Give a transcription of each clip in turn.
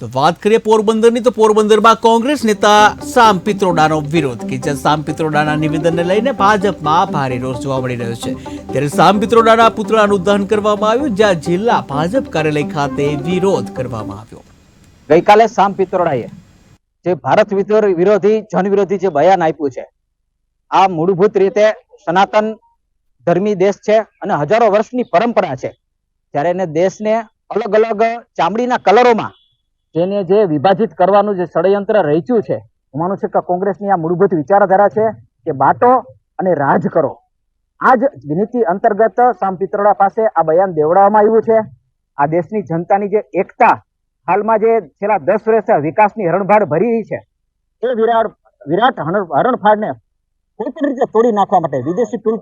તો વાત કરીએ પોરબંદરની, તો પોરબંદરમાં કોંગ્રેસ નેતા સામ પિત્રોડાનો વિરોધ. કે જે સામ પિત્રોડાના નિવેદનને લઈને ભાજપમાં ભારે રોષ જોવા મળી રહ્યો છે. ત્યારે સામ પિત્રોડાના પુતળાનું દહન કરવામાં આવ્યું, જ્યાં જિલ્લા ભાજપ કાર્યાલય ખાતે વિરોધ કરવામાં આવ્યો. ગઈકાલે સામ પિત્રોડાએ જે ભારત વિરોધી જન વિરોધી જે બયાન આપ્યું છે, આ મૂળભૂત રીતે સનાતન ધર્મી દેશ છે અને હજારો વર્ષની પરંપરા છે. ત્યારે એને દેશને અલગ અલગ ચામડીના કલરોમાં જેને જે વિભાજિત કરવાનું જે ષડયંત્ર રચ્યું છે, હું માનું છું કે કોંગ્રેસની આ મૂળભૂત વિચારધારા છે કે બાટો અને રાજ કરો. આ જ નીતિ અંતર્ગત સામ પિત્રોડા પાસે આ બયાન દેવડાવવામાં આવ્યું છે. આ દેશની જનતાની જે એકતા હાલમાં જે છેલ્લા દસ વર્ષ વિકાસની હરણફાળ ભરી રહી છે, એ વિરાટ વિરાટ હરણ- હરણફાળને કોઈ રીતે તોડી નાખવા માટે વિદેશી ટૂલ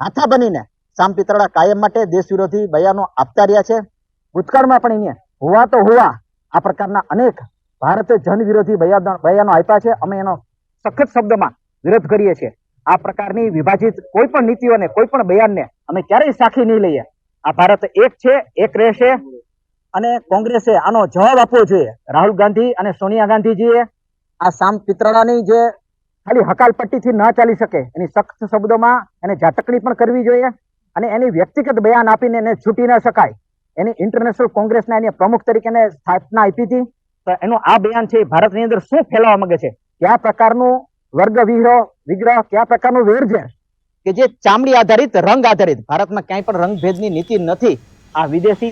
હાથા બનીને સામ પિત્રોડા કાયમ માટે દેશ વિરોધી બયાનો આપતા રહ્યા છે. ભૂતકાળમાં પણ અહીંયા હોવા તો હુવા આ પ્રકારના અનેક ભારતે જન વિરોધી બયાનો આપ્યા છે. અમે એનો સખત શબ્દમાં વિરોધ કરીએ છીએ. આ પ્રકારની વિભાજિત કોઈ પણ નીતિઓને કોઈ પણ બયાનને અમે ક્યારેય સાખી નહીં લઈએ. આ ભારત એક છે, એક રહેશે અને કોંગ્રેસે આનો જવાબ આપવો જોઈએ. રાહુલ ગાંધી અને સોનિયા ગાંધીજીએ આ સામ પિત્રાળાની જે ખાલી હકાલપટ્ટીથી ન ચાલી શકે, એની સખ્ત શબ્દોમાં એને ઝાટકણી પણ કરવી જોઈએ અને એની વ્યક્તિગત બયાન આપીને એને છૂટી ન શકાય. એની ઇન્ટરનેશનલ કોંગ્રેસના એની પ્રમુખ તરીકે સ્થાપના આપી હતી. તો એનું આ બયાન છે ભારતની અંદર શું ફેલાવા માંગે છે? કયા પ્રકારનું વર્ગ વિગ્રહ વિગ્રહ, કયા પ્રકારનું વેર છે કે જે ચામડી આધારિત, રંગ આધારિત, ભારતમાં ક્યાંય પણ રંગભેદની નીતિ નથી. આ વિદેશી